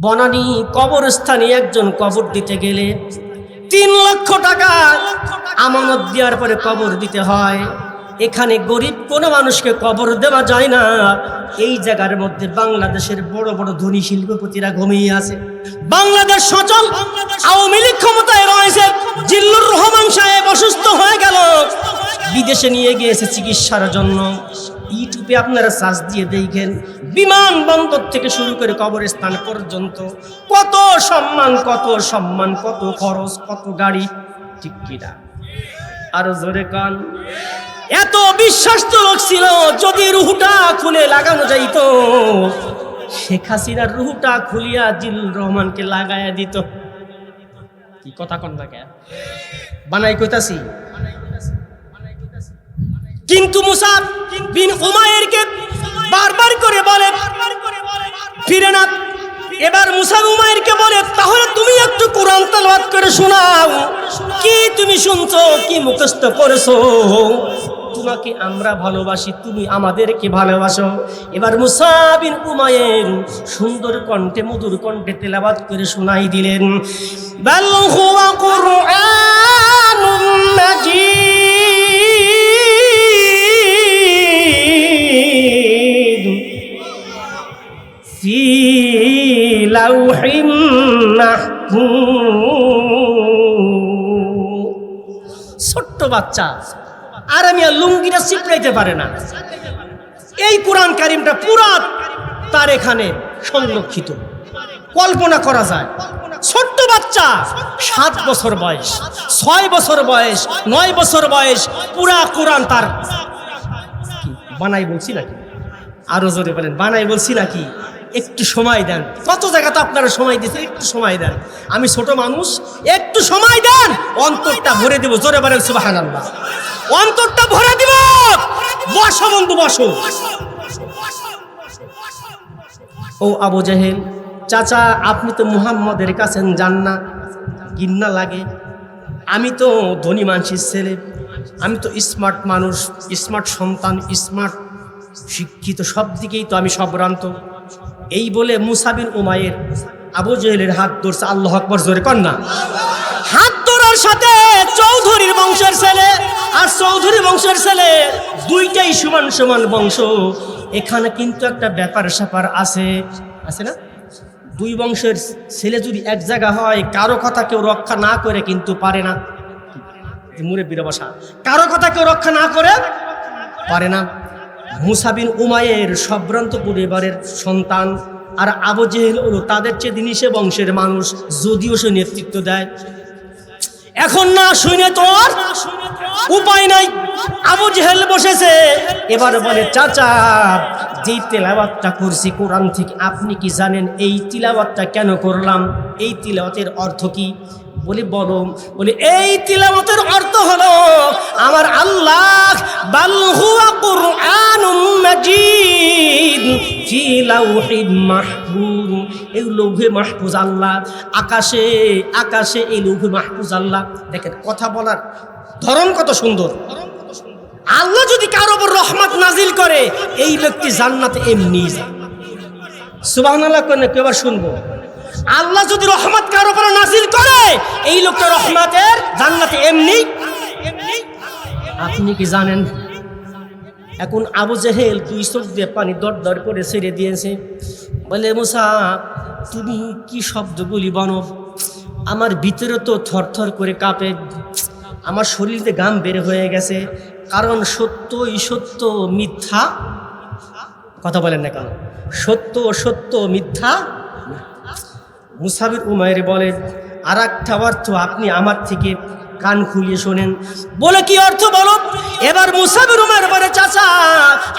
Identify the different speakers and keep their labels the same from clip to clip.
Speaker 1: বনানী কবরস্থানে একজন কবর দিতে গেলে তিন লক্ষ টাকা আমানত দেওয়ার পরে কবর দিতে হয়। এখানে গরিব কোনো মানুষকে কবর দেওয়া যায় না। এই জায়গার মধ্যে বাংলাদেশের বড় বড় ধনী শিল্পপতিরা ঘুমিয়ে আছে। বাংলাদেশ সচল, আওয়ামী লীগ ক্ষমতায় রয়েছে। জিল্লুর রহমান সাহেব অসুস্থ হয়ে গেল। বিদেশে নিয়ে গিয়েছে চিকিৎসার জন্য। ইউটিউবে আপনারা সার্চ দিয়ে দেখেন বিমানবন্দর থেকে শুরু করে কবরস্থান পর্যন্ত কত সম্মান কত সম্মান, কত খরচ, কত গাড়ি, ঠিক কিনা? আরও জোরে কান। এত বিশ্বাস্ত লোক ছিল, যদি রুহুটা খুলে লাগানো যাইত, শেখ হাসিনার রুহুটা খুলিয়া জিল রহমানকে লাগাইয়া দিত। কি কথা কন? বানাই কইতাছি? কিন্তু মুসাব বিন উমায়েরকে বারবার করে বলে, ফিরে না। এবার মুসাব উমায়েরকে বলে, তাহলে তুমি একটু কোরআন তালাওয়াত করে শোনাও। কি তুমি শুনছো? কি মুখস্থ করেছ? তোমাকে আমরা ভালোবাসি, তুমি আমাদেরকে ভালোবাসো। এবার মুসাবিন উমায়ের সুন্দর কণ্ঠে, মধুর কণ্ঠে তেলাবাত করে শোনাই দিলেন। বাল হুয়া কুরআনুম মাজিদ। ছোট্ট বাচ্চা, আর আমি আর লুঙ্গিটা চিপড়াইতে পারে না। এই কোরআন কারিমটা পুরা তার এখানে সংরক্ষিত। কল্পনা করা যায়, ছোট্ট বাচ্চা, সাত বছর বয়স, ছয় বছর বয়স, নয় বছর বয়স, পুরা কোরআন তার। বানাই বলছি নাকি? আরও জোরে বলেন, বানাই বলছি নাকি? একটু সময় দেন। কত জায়গাতে আপনারা সময় দিতে একটু সময় দেন। আমি ছোট মানুষ, একটু সময় দেন। অন্তরটা ভরে দেব। জোরে বলেন সুবাহান আল্লাহ অন্তরটা ভরে দিব। বসো বন্ধু, বসো। ও আবু জাহেল, চাচা, আপনি তো মুহাম্মদের কাছে যান না। গিন্না লাগে। আমি তো ধনী মানুষের ছেলে। আমি তো স্মার্ট মানুষ স্মার্ট সন্তান স্মার্ট শিক্ষিত, সব দিকেই তো আমি সভ্রান্ত। এই বলে মুসাবিন উমায়ের আবু জহেলের হাত ধরছে, আল্লাহ আকবর জোরে কন্যা হাত ধরার সাথে চৌধুরীর বংশের ছেলে আর চৌধুরী বংশের ছেলে দুইটাই সমান সমান বংশ। এখানে কিন্তু একটা ব্যাপার স্যাপার আছে আছে না? দুই বংশের ছেলে যদি এক জায়গা হয়, কারও কথা কেউ রক্ষা না করে কিন্তু পারে না। মুরব্বীর বসা, কারও কথা কেউ রক্ষা না করে, পারে না। মুসাবিন উমায়ের সম্ভ্রান্ত পরিবারের সন্তান আর আবু জেহেল হলো তাদের চেয়ে দিনিসে বংশের মানুষ, যদিও সে নেতৃত্ব দেয়। এখন না শুনে তোর উপায় নাই। আবু জেহেল বসেছে। এবার বলে, চাচা যে তেলাওয়াতটা করছি কোরআন থেকে আপনি কি জানেন? এই তিলাওয়াতটা কেন করলাম? এই তিলাওয়াতের অর্থ কি? বলি বলো বলি, এই তিলামতের অর্থ হলো, আমার আল্লাহ বাল হুয়া কুরআনুম মাজিদ, ফি লাউহিন মাহফুজ। এই লৌহে মাহফুজ আল্লাহ, আকাশে আকাশে এই লৌহে মাহফুজ আল্লাহ। দেখেন, কথা বলার ধরন কত সুন্দর। আল্লাহ যদি কারও উপর রহমত নাজিল করে, এই ব্যক্তি জান্নাতে এমনি যায়। সুবহানাল্লাহ কেন কেবার শুনব? আল্লাহ যদি রহমত কারও উপর নাজিল করে, এই লোকটা রহমতের জান্নাতে এমনি আপনি কি জানেন? এখন আবু জেহেল দুই চোখ দিয়ে পানি দর দর করে ছেড়ে দিয়েছে। বলে, মুসা, তুমি কি শব্দগুলি বনো? আমার ভিতরে তো থরথর করে কাঁপে। আমার শরীরে গাম বের হয়ে গেছে। কারণ সত্যই সত্য মিথ্যা? কথা বলেন না কেন? সত্য সত্য মিথ্যা মুসাবির উমায়ের বলেন আর একটা অর্থ আপনি আমার থেকে কান খুলিয়ে শোনেন। বলে কি অর্থ বলো? এবার মুসাবির উমায়ের বলে, চাচা,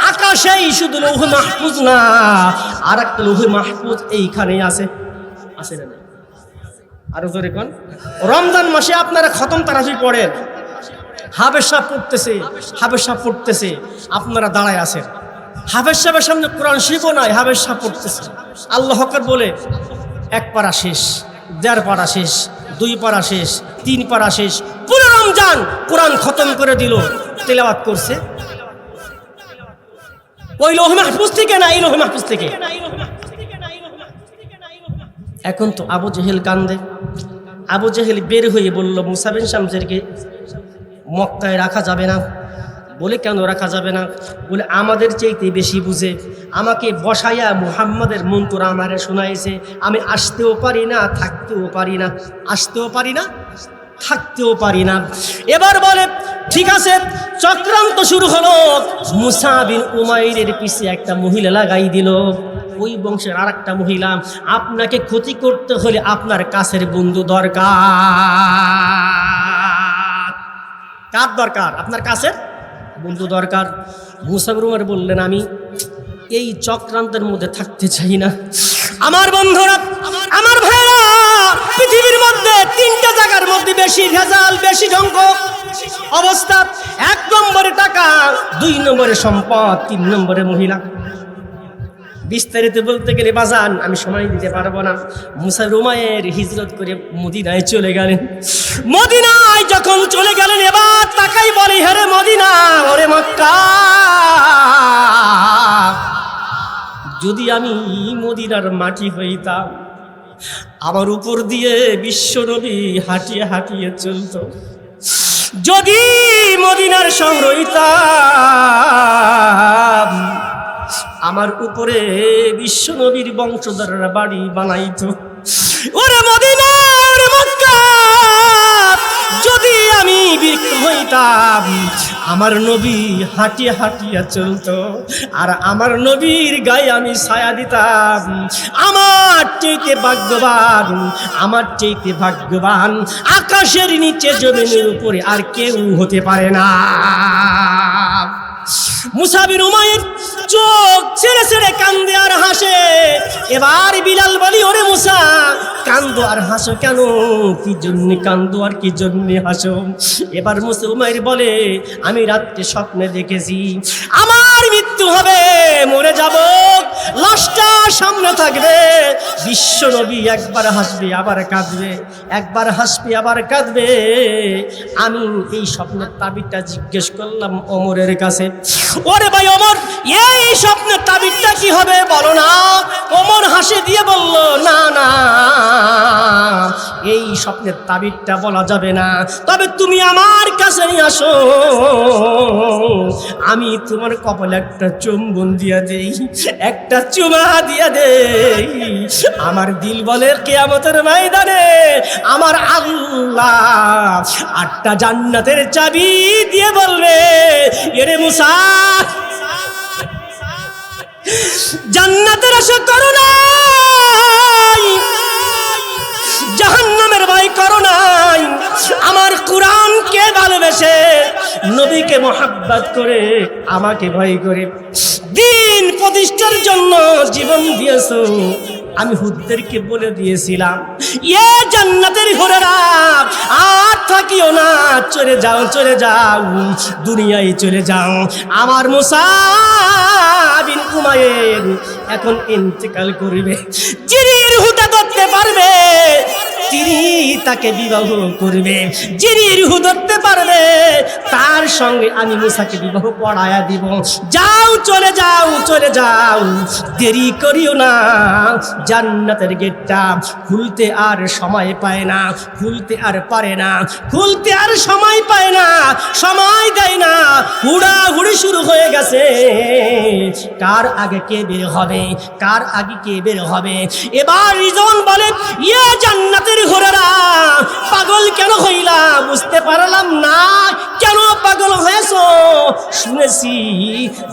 Speaker 1: আকাশেই শুধু লৌহ মাহফুজ না আর একটা লৌহ মাহফুজ এইখানেই আছে। আছে না আরও জোরে কোন? রমজান মাসে আপনারা খতম তারাফি পড়েন। হাবের সাহ পড়তেছে হাবের সাহ পড়তেছে, আপনারা দাঁড়ায় আছেন। হাফেজ সাহেবের সামনে কোরআন শিখো নাই হাফেজ সাহেব পড়তেছে। আল্লাহ হকর বলে এক পারা শেষ, দেড় পারা শেষ, দুই পারা শেষ, তিন পারা শেষ। পুরো রমজান কোরআন খতম করে দিল, তেলাওয়াত করছে। ওই লোহ মাহফুজ থেকে না এই লোহ মাহফুজ থেকে? এখন তো আবু জেহেল কান্দে। আবু জেহেল বের হয়ে বলল, মুসাবিন শামসেরকে মক্কায় রাখা যাবে না। বলে, কেন রাখা যাবে না? বলে, আমাদের চাইতে বেশি বুঝে। আমাকে বসাইয়া মুহাম্মাদের মন্ত্র আমারে শোনাইছে। আমি আসতেও পারি না, থাকতেও পারি না। আসতেও পারি না, থাকতেও পারি না। এবার বলে, ঠিক আছে, চক্রান্ত শুরু হলো। মুসাবিন উমাইরের পিছে একটা মহিলা লাগাই দিল। ওই বংশের আর একটা মহিলা, আপনাকে ক্ষতি করতে হলে আপনার কাছের বন্ধু দরকার। কার দরকার? আপনার কাছের? বন্ধু দরকার। মুসাফির উমার বললেন, আমি এই চক্রান্তের মধ্যে থাকতে চাই না। আমার বন্ধুরা, আমার ভাইরা পৃথিবীর মধ্যে তিনটা জায়গার মধ্যে বেশি ভেজাল, বেশি ঢঙ্ক অবস্থা। এক নম্বরে টাকা, দুই নম্বরে সম্পদ, তিন নম্বরে মহিলা। বিস্তারিত বলতে গেলে, বাজান, আমি সময় দিতে পারব না। মুসা রুমায়ের হিজরত করে মদিনায় চলে গেলেন। মদিনায় যখন চলে গেলেন, এবার তাকাই বলে হ্যারে মদিনা, ওরে মক্কা। যদি আমি মদিনার মাটি হইতাম, আমার উপর দিয়ে বিশ্বনবী হাঁটিয়ে হাঁটিয়ে চলত। যদি মদিনার শহর হইতাম, আমার উপরে বিশ্বনবীর বংশধররা বাড়ি বানাইত। ওরে মদিনা যদি আমি বৃক্ষ হইতাম আমার নবী হাঁটিয়ে হাঁটিয়া চলত আর আমার নবীর গায়ে আমি ছায়া দিতাম। আমার চেয়েতে ভাগ্যবান আমার চেয়েতে ভাগ্যবান আকাশের নিচে জমিনের উপরে আর কেউ হতে পারে না। মুসাবির উমায়ের চোখ ছেড়ে ছেড়ে কান্দে আর হাসে। এবার বিলাল বলি, ওরে মুসা, কান্দো আর হাসো কেন? কি জন্যে কান্দো আর কি জন্য হাসো? এবার মুসা উমাইর বলে, আমি রাত্রে স্বপ্নে দেখেছি, আমার মৃত্যু হবে, মরে যাব। লাশটা সামনে থাকবে। বিশ্ব নবী একবার হাসবে, আবার কাঁদবে। একবার হাসবে, আবার কাঁদবে। আমি এই স্বপ্নের তাবিরটা জিজ্ঞেস করলাম অমরের কাছে। ওরে ভাই অমর, এই স্বপ্নের তাবিরটা কি হবে বলো না? অমর হাসি দিয়ে বলল, না না। এই স্বপ্নের তাবিরটা বলা যাবে না। তবে তুমি আমার কাছে আসো। আমি তোমার কপালে একটা চুম্বন দিয়া দেই, একটা চুমা দিয়া দেই। আমার দিল বলে কেয়ামতের ময়দানে আমার আল্লাহ আটটা জান্নাতের চাবি দিয়ে বলবে, এরে মুসা, জান্নাতের আশা করো জাহান্নামের ভয় করো নাই। আমার কোরআনকে ভালোবেসে নবীকে মোহাব্বত করে আমাকে ভয় করে? দিন প্রতিষ্ঠার জন্য জীবন দিয়েছ। আমি হুদ্দেরকে বলে দিয়েছিলাম, এ জান্নাতের ঘোরেরা, আর থাকিও না। চলে যাও চলে যাও। দুনিয়ায় চলে যাও। আমার মুসাবিন কুমায়ের এখন ইন্তেকাল করবে। চিরির হুদা ধরতে পারবে। তিনি তাকে বিবাহ করবে, যিনি রুহু ধরতে পারবে, তার সঙ্গে আমি মুসাকে বিবাহ পড়ায়া দিব। যাও, চলে যাও চলে যাও, দেরি করিও না। জান্নাতের গেটটা খুলতে আর সময় পায় না, খুলতে আর পারে না, খুলতে আর সময় পায় না, সময় দেয় না। হুড়াহুড়ি শুরু হয়ে গেছে। কার আগে কে বের হবে, কার আগে কে বের হবে? এবার রিজন বলে ইয়ে জান্নাতের ঘোরেরা পাগল কেন হইলা বুঝতে পারলাম না। কেন পাগল হয়েছ? শুনেছি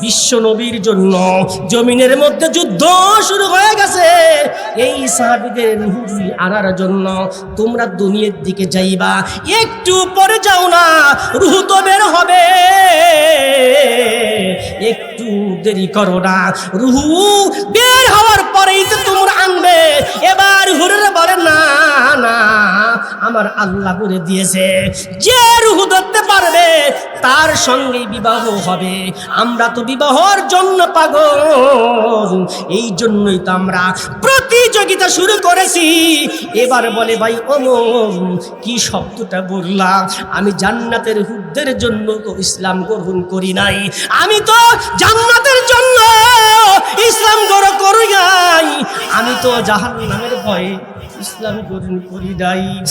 Speaker 1: বিশ্ব নবীর জন্য জমিনের মধ্যে যুদ্ধ শুরু হয়ে গেছে। এই সাহাবিদের রুহুরি আনার জন্য তোমরা দুনিয়ার দিকে যাইবা, একটু পরে যাও না, রুহু তো বের হবে। একটু দেরি করো না, রুহু বের হওয়ার পরেই তো তোমরা আনবে, এবার হুরের বলে, না না, আমার আল্লাহ করে দিয়েছে, যে রুহু ধরতে পারবে, তার সঙ্গে বিবাহ হবে। আমরা তো বিবাহর জন্য পাগল, এই জন্যই তো আমরা প্রতিযোগিতা শুরু করেছি। এবার বলে, ভাই ওমর কি শব্দটা বললাম? আমি জান্নাতের হুদ্দের জন্য তো ইসলাম গ্রহণ করি নাই। আমি তো জান্নাতের জন্য ইসলাম গড় করি আমি তো জাহান নামের ভয়ে ইসলাম করি নাই।